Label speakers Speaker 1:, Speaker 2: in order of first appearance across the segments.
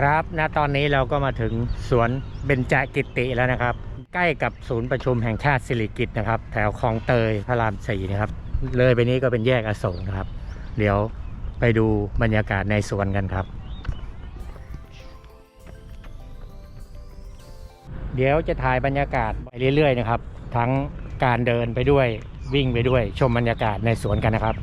Speaker 1: ครับณตอนนี้เราก็มาถึงสวนเบญจกิติแล้วนะครับ ใกล้กับศูนย์ประชุมแห่งชาติสิริกิตนะครับ แถวคลองเตยพระรามสี่นะครับ เลยไปนี้ก็เป็นแยกอโศกนะครับ เดี๋ยวไปดูบรรยากาศในสวนกันครับ เดี๋ยวจะถ่ายบรรยากาศไปเรื่อยๆนะครับ ทั้งการเดินไปด้วยวิ่งไปด้วยชมบรรยากาศในสวนกันนะครับ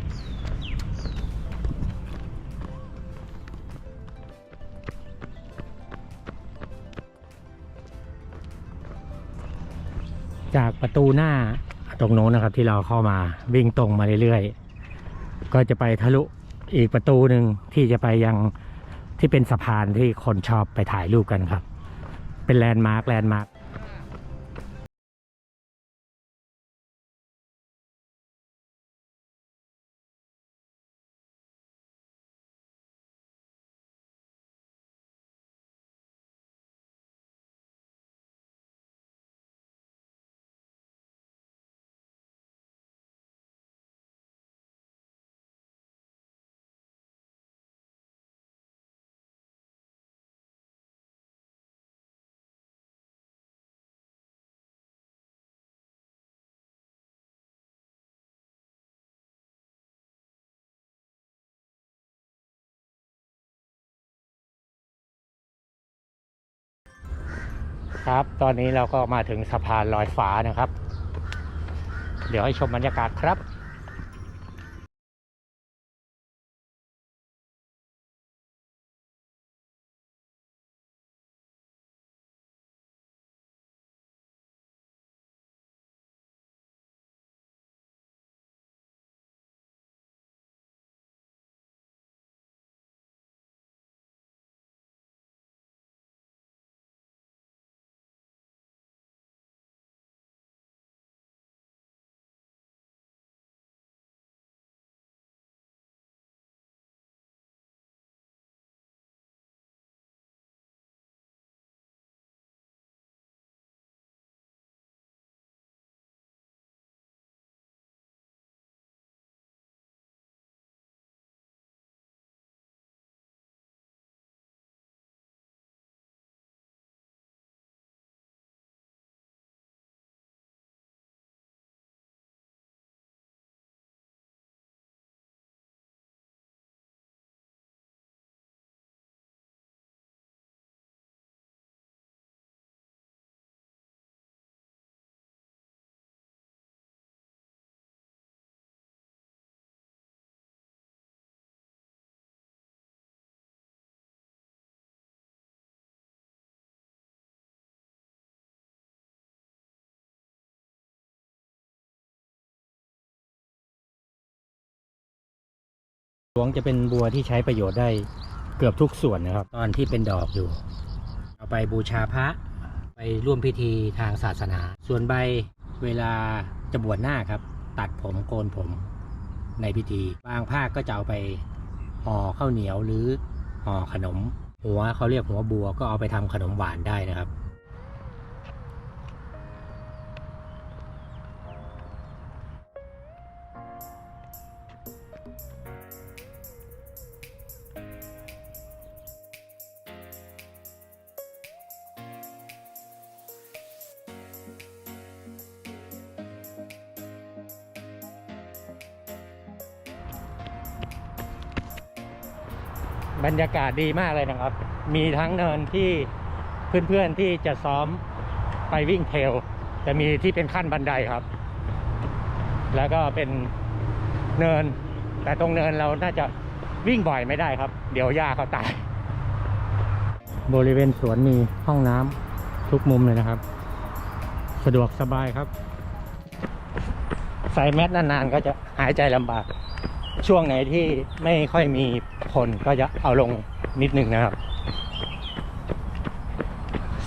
Speaker 1: จากประตูหน้าตรงโน้นนะครับที่เราเข้ามาวิ่งตรงมาเรื่อยๆ ก็จะไปทะลุอีกประตูหนึ่งที่จะไปยังที่เป็นสะพานที่คนชอบไปถ่ายรูปกันครับ เป็นแลนด์มาร์คแลนด์มาร์ค ครับ ตอนนี้เราก็มาถึงสะพานลอยฟ้านะครับ เดี๋ยวให้ชมบรรยากาศครับ หลวงจะเป็นบัวที่ใช้ประโยชน์ได้เกือบทุกส่วนนะครับ ตอนที่เป็นดอกอยู่ เอาไปบูชาพระไปร่วมพิธีทางศาสนา ส่วนใบเวลาจะบวชหน้าครับ ตัดผมโกนผมในพิธี บางภาคก็จะเอาไปห่อข้าวเหนียวหรือห่อขนม หัวเขาเรียกหัวบัวก็เอาไปทำขนมหวานได้นะครับ บรรยากาศดีมากเลยนะครับ มีทั้งเนินที่เพื่อนๆที่จะซ้อมไปวิ่งเทลแต่มีที่เป็นขั้นบันไดครับ แล้วก็เป็นเนิน แต่ตรงเนินเราน่าจะวิ่งบ่อยไม่ได้ครับ เดี๋ยวหญ้าเขาตาย บริเวณสวนมีห้องน้ำทุกมุมเลยนะครับ สะดวกสบายครับ ใส่แมสนานๆก็จะหายใจลำบาก ช่วงไหนที่ไม่ค่อยมีคนก็จะเอาลงนิดนึงนะครับ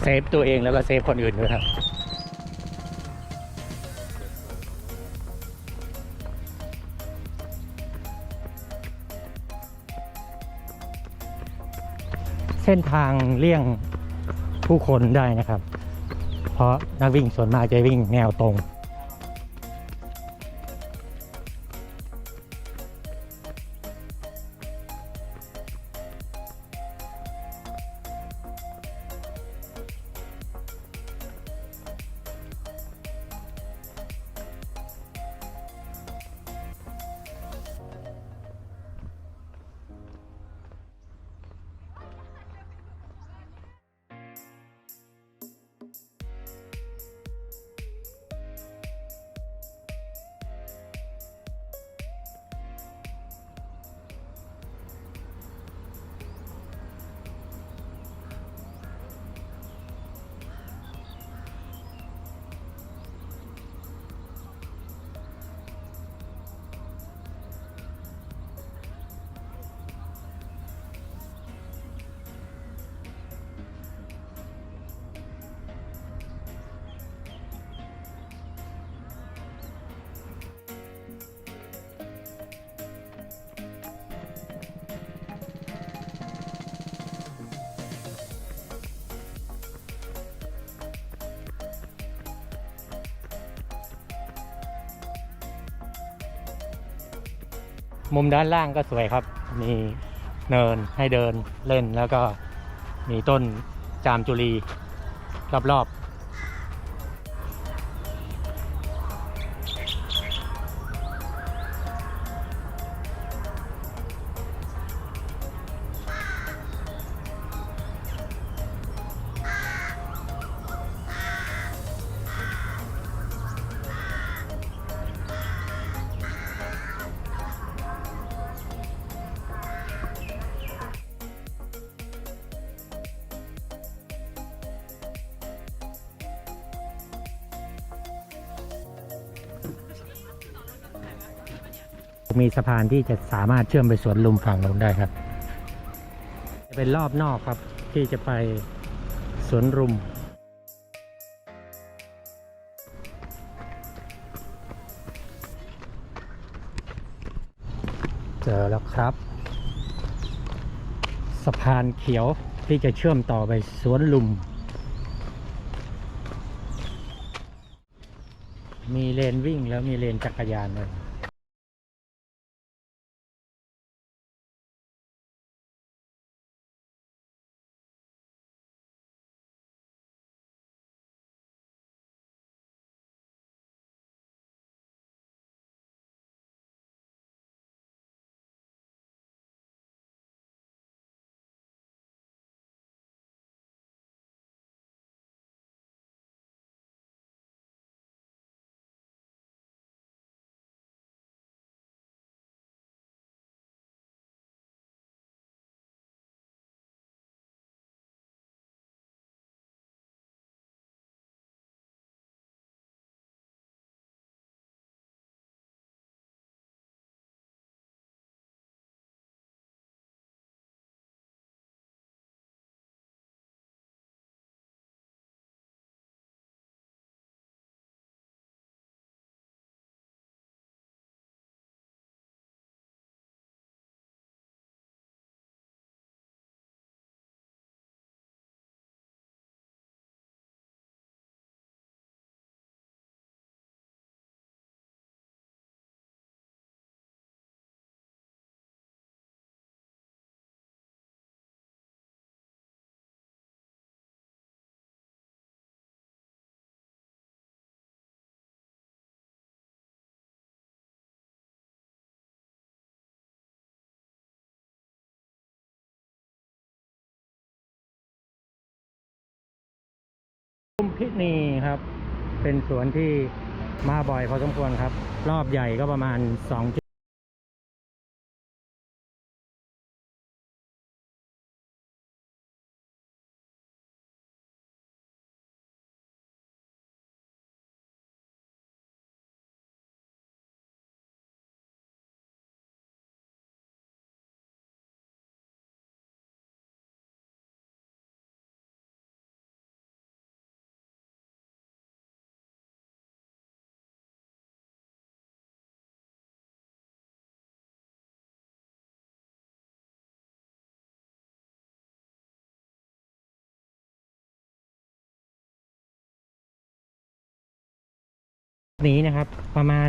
Speaker 1: เซฟตัวเองแล้วก็เซฟคนอื่นด้วยครับเส้นทางเลี่ยงผู้คนได้นะครับ เพราะนักวิ่งส่วนมากจะวิ่งแนวตรง มุมด้านล่างก็สวยครับ มีเนินให้เดินเล่นแล้วก็มีต้นจามจุลีรอบๆ มีสะพานที่จะสามารถเชื่อมไปสวนลุมฝั่งนู้นได้ครับจะเป็นรอบนอกครับที่จะไปสวนลุมเจอแล้วครับ สะพานเขียวที่จะเชื่อมต่อไปสวนลุม มีเลนวิ่งแล้วมีเลนจักรยานเลย พินีครับ เป็นสวนที่มาบ่อยพอสมควรครับ รอบใหญ่ก็ประมาณ2 นี้นะครับ ประมาณ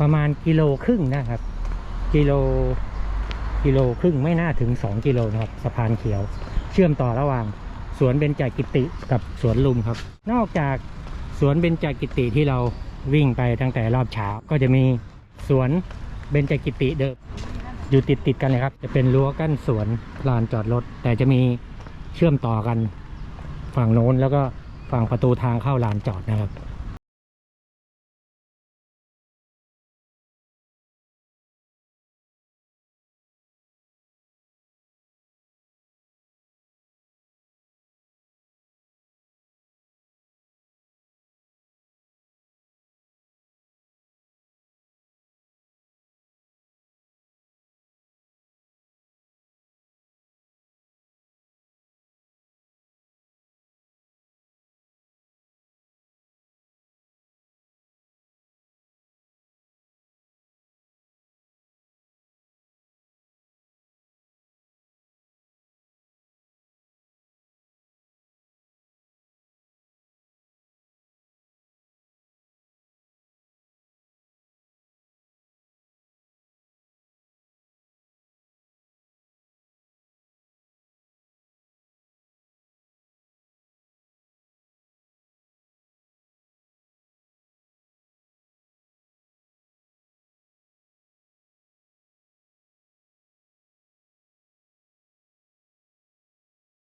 Speaker 1: ประมาณกิโลครึ่งนะครับ กิโลกิโลครึ่งไม่น่าถึง 2 กิโลนะครับสะพานเขียว เชื่อมต่อระหว่างสวนเบญจกิติกับสวนลุมครับ นอกจากสวนเบญจกิติที่เราวิ่งไปตั้งแต่รอบเช้าก็จะมีสวนเบญจกิติเดิมอยู่ติดติดกันเลยครับ จะเป็นรั้วกั้นสวนลานจอดรถ แต่จะมีเชื่อมต่อกันฝั่งโน้นแล้วก็ฝั่งประตูทางเข้าลานจอดนะครับ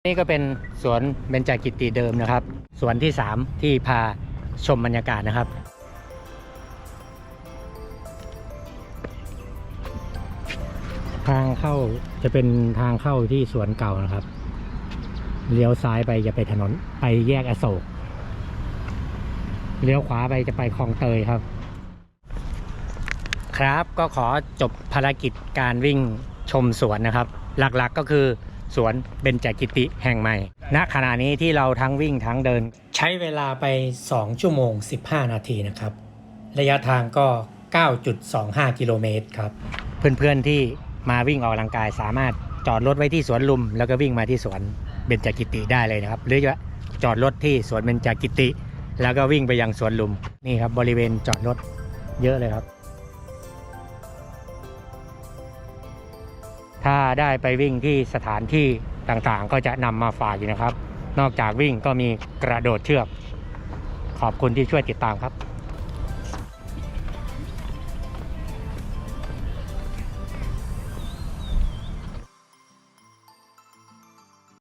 Speaker 1: นี่ก็เป็นสวนเบญจกิติเดิมนะครับ สวนที่ 3 ที่พาชมบรรยากาศนะครับ ทางเข้าจะเป็นทางเข้าที่สวนเก่านะครับ เลี้ยวซ้ายไปจะไปถนนไปแยกอโศก เลี้ยวขวาไปจะไปคลองเตยครับ ครับก็ขอจบภารกิจการวิ่งชมสวนนะครับ หลักๆก็คือ สวนเบญจกิติแห่งใหม่ ณ ขณะนี้ที่เราทั้งวิ่งทั้งเดิน ใช้เวลาไป 2 ชั่วโมง 15 นาทีนะครับ ระยะทางก็ 9.25 กิโลเมตรครับ เพื่อนๆที่มาวิ่งออกกำลังกายสามารถจอดรถไว้ที่สวนลุม แล้วก็วิ่งมาที่สวนเบญจกิติได้เลยนะครับ หรือจะจอดรถที่สวนเบญจกิติ แล้วก็วิ่งไปยังสวนลุมนี่ครับบริเวณจอดรถเยอะเลยครับ ถ้าได้ไปวิ่งที่สถานที่ต่างๆ ก็จะนำมาฝากอยู่นะครับ นอกจากวิ่งก็มีกระโดดเชือก ขอบคุณที่ช่วยติดตามครับ